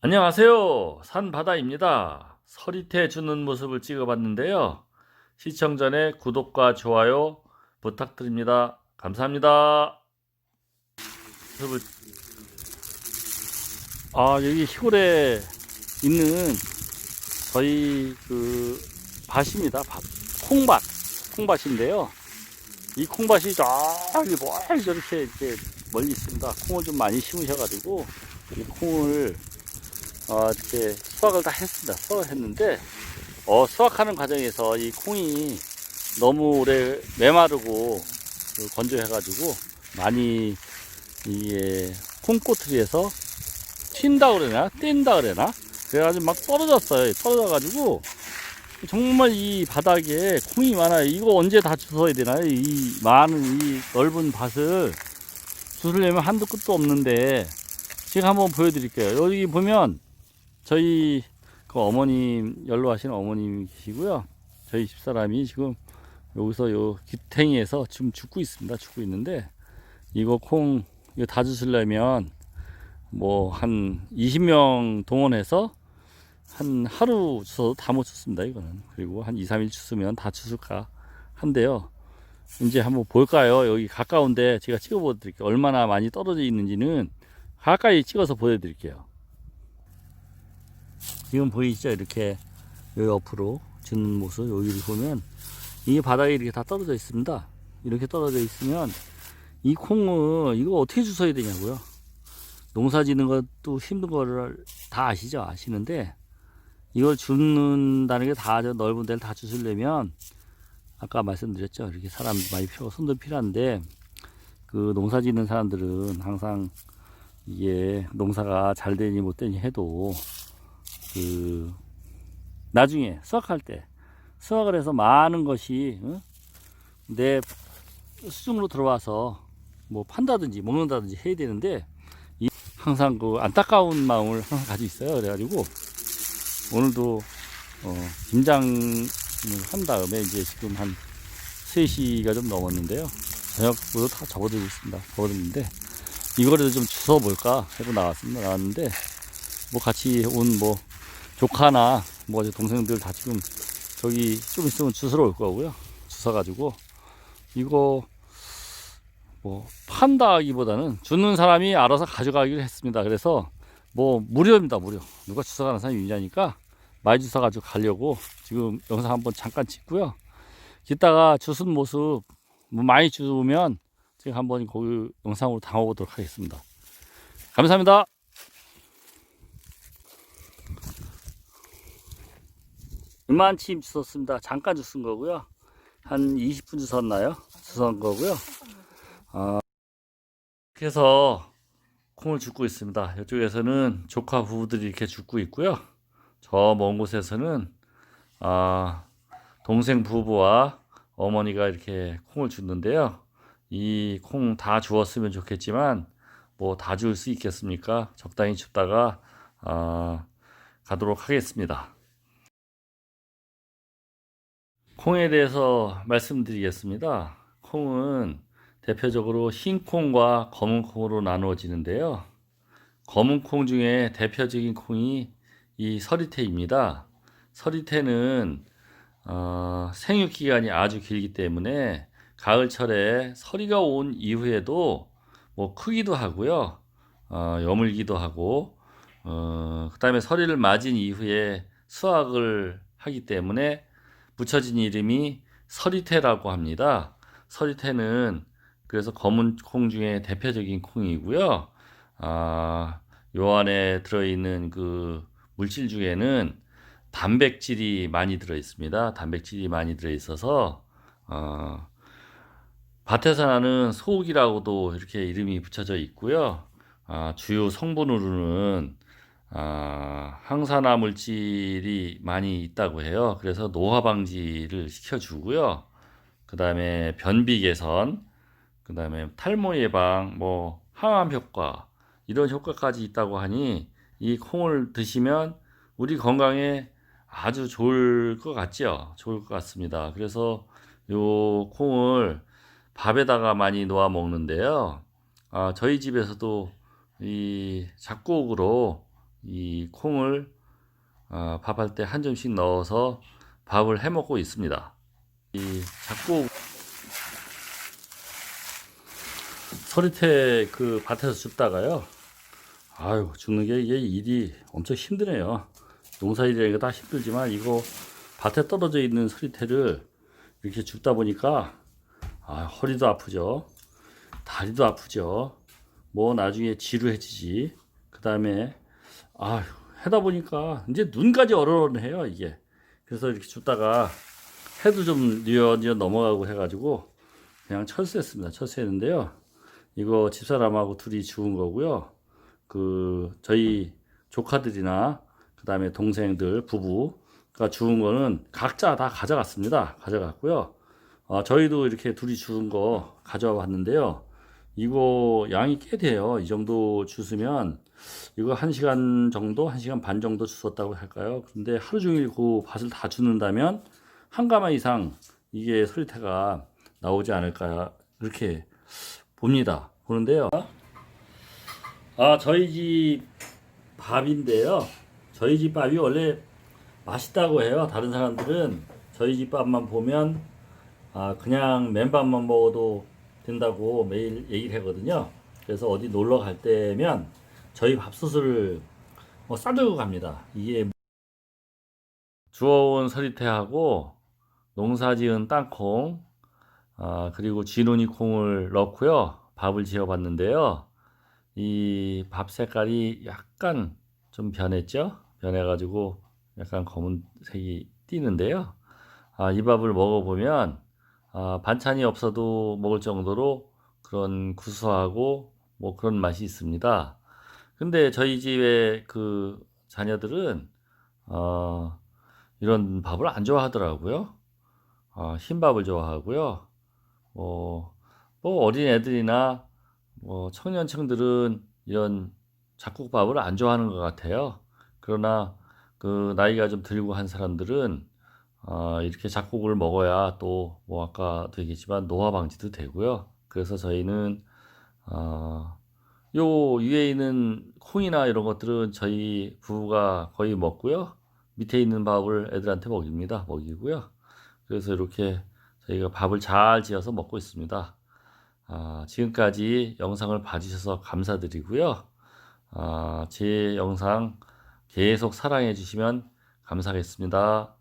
안녕하세요. 산바다입니다. 서리태 주는 모습을 찍어봤는데요. 시청 전에 구독과 좋아요 부탁드립니다. 감사합니다. 모습을- 아, 여기 시골에 있는 저희 그 밭입니다. 밭. 콩밭. 콩밭인데요. 이 콩밭이 저기 멀리 이렇게 멀리 있습니다. 콩을 좀 많이 심으셔가지고 이 콩을 어, 이렇게 수확을 다 했습니다. 수확을 했는데, 어, 수확하는 과정에서 이 콩이 너무 오래 메마르고 그 건조해가지고 많이 이게 콩꼬투리에서 튄다 그러나 뗀다 그러나 그래가지고 막 떨어졌어요. 떨어져가지고 정말 이 바닥에 콩이 많아요. 이거 언제 다 주워야 되나요? 이 많은 이 넓은 밭을 주우려면 한도 끝도 없는데 제가 한번 보여드릴게요. 여기 보면 저희 그 어머님 연로하신 어머님이 계시고요. 저희 집사람이 지금 여기서 요 기탱이에서 지금 죽고 있습니다. 죽고 있는데 이거 콩 이거 다 주시려면 뭐 한 20명 동원해서 한 하루 주워도 다 못 줬습니다. 이거는 그리고 한 2, 3일 주으면 다 주실까 한데요. 이제 한번 볼까요? 여기 가까운데 제가 찍어 보여드릴게요. 얼마나 많이 떨어져 있는지는 가까이 찍어서 보여드릴게요. 지금 보이시죠? 이렇게 여기 옆으로 주는 모습 여기를 보면 이 바닥에 이렇게 다 떨어져 있습니다. 이렇게 떨어져 있으면 이 콩을 이거 어떻게 주워야 되냐고요. 농사 짓는 것도 힘든 거를 다 아시죠? 아시는데 이걸 줍는다는 게 다 넓은 데를 다 주시려면 아까 말씀드렸죠. 이렇게 사람 많이 필요, 손도 필요한데 그 농사 짓는 사람들은 항상 이게 농사가 잘 되니 못 되니 해도 그 나중에 수확할 때 수확을 해서 많은 것이 어? 내 수중으로 들어와서 뭐 판다든지 먹는다든지 해야 되는데 이 항상 그 안타까운 마음을 항상 가지고 있어요. 그래가지고 오늘도 어 김장을 한 다음에 이제 지금 한 3시가 좀 넘었는데요. 저녁으로 다 접어들고 있습니다. 접어들는데 이거라도 좀 주워 볼까 하고 나왔습니다. 나왔는데 뭐 같이 온 뭐 조카나 뭐 동생들 다 지금 저기 좀 있으면 주스러 올 거고요. 주워가지고 이거 뭐 판다 하기보다는 주는 사람이 알아서 가져가기로 했습니다. 그래서 뭐 무료입니다. 무료. 누가 주워가는 사람이 있냐니까 많이 주워가지고 가려고 지금 영상 한번 잠깐 찍고요. 이따가 주순 모습 뭐 많이 주우면 제가 한번 거기 영상으로 담아보도록 하겠습니다. 감사합니다. 이만치 주웠습니다. 잠깐 주쓴 거고요. 한 20분 주웠나요? 주운 거고요. 아, 그래서 콩을 줍고 있습니다. 이쪽에서는 조카 부부들이 이렇게 줍고 있고요. 저 먼 곳에서는 아, 동생 부부와 어머니가 이렇게 콩을 줍는데요. 이 콩 다 주었으면 좋겠지만 뭐 다 줄 수 있겠습니까? 적당히 줍다가 아, 가도록 하겠습니다. 콩에 대해서 말씀드리겠습니다. 콩은 대표적으로 흰 콩과 검은 콩으로 나누어지는데요. 검은 콩 중에 대표적인 콩이 이 서리태입니다. 서리태는 어, 생육 기간이 아주 길기 때문에 가을철에 서리가 온 이후에도 뭐 크기도 하고요, 어, 여물기도 하고, 어, 그다음에 서리를 맞은 이후에 수확을 하기 때문에 붙여진 이름이 서리태라고 합니다. 서리태는 그래서 검은 콩 중에 대표적인 콩이고요. 아, 요 안에 들어있는 그 물질 중에는 단백질이 많이 들어 있습니다. 단백질이 많이 들어 있어서 어, 밭에서 나는 소옥이라고도 이렇게 이름이 붙여져 있고요. 아, 주요 성분으로는 아, 항산화 물질이 많이 있다고 해요. 그래서 노화 방지를 시켜주고요. 그 다음에 변비 개선, 그 다음에 탈모 예방, 뭐 항암 효과 이런 효과까지 있다고 하니 이 콩을 드시면 우리 건강에 아주 좋을 것 같죠? 좋을 것 같습니다. 그래서 요 콩을 밥에다가 많이 놓아 먹는데요. 아, 저희 집에서도 이 잡곡으로 이 콩을 어, 밥할 때 한 점씩 넣어서 밥을 해 먹고 있습니다. 이 자꾸 서리태 그 밭에서 줍다가요. 아유 죽는 게 이게 일이 엄청 힘드네요. 농사일이라는 게다 힘들지만 이거 밭에 떨어져 있는 서리태를 이렇게 줍다 보니까 아, 허리도 아프죠. 다리도 아프죠. 뭐 나중에 지루해지지. 그 다음에 아휴 하다 보니까 이제 눈까지 얼얼해요 이게. 그래서 이렇게 줍다가 해도 좀 뉘어뉘어 넘어가고 해가지고 그냥 철수했습니다. 철수했는데요. 이거 집사람하고 둘이 주운 거고요. 그 저희 조카들이나 그 다음에 동생들 부부가 주운 거는 각자 다 가져갔습니다. 가져갔고요. 어, 저희도 이렇게 둘이 주운 거 가져와 봤는데요. 이거 양이 꽤 돼요. 이 정도 주스면 이거 한 시간 정도, 한 시간 반 정도 주웠다고 할까요? 근데 하루 종일 그 밭을 다 주는다면 한 가마 이상 이게 설태가 나오지 않을까 그렇게 봅니다. 보는데요. 아, 저희 집 밥인데요. 저희 집 밥이 원래 맛있다고 해요. 다른 사람들은 저희 집 밥만 보면 아, 그냥 맨밥만 먹어도 된다고 매일 얘기를 하거든요. 그래서 어디 놀러 갈 때면 저희 밥솥을 뭐 싸들고 갑니다. 이게 주워온 서리태하고 농사지은 땅콩, 아, 그리고 진훈이 콩을 넣고요. 밥을 지어봤는데요. 이 밥 색깔이 약간 좀 변했죠? 변해가지고 약간 검은색이 띄는데요. 아, 이 밥을 먹어보면 아, 반찬이 없어도 먹을 정도로 그런 구수하고 뭐 그런 맛이 있습니다. 근데 저희 집에 그 자녀들은 어, 이런 밥을 안 좋아하더라고요. 어, 흰밥을 좋아하고요. 어, 뭐 어린 애들이나 뭐 청년층들은 이런 잡곡밥을 안 좋아하는 것 같아요. 그러나 그 나이가 좀 들고 한 사람들은 어, 이렇게 잡곡을 먹어야 또 뭐 아까도 얘기했지만 노화 방지도 되고요. 그래서 저희는 어, 요 위에 있는 콩이나 이런 것들은 저희 부부가 거의 먹고요. 밑에 있는 밥을 애들한테 먹입니다. 먹이고요. 그래서 이렇게 저희가 밥을 잘 지어서 먹고 있습니다. 아, 지금까지 영상을 봐주셔서 감사드리고요. 아, 제 영상 계속 사랑해 주시면 감사하겠습니다.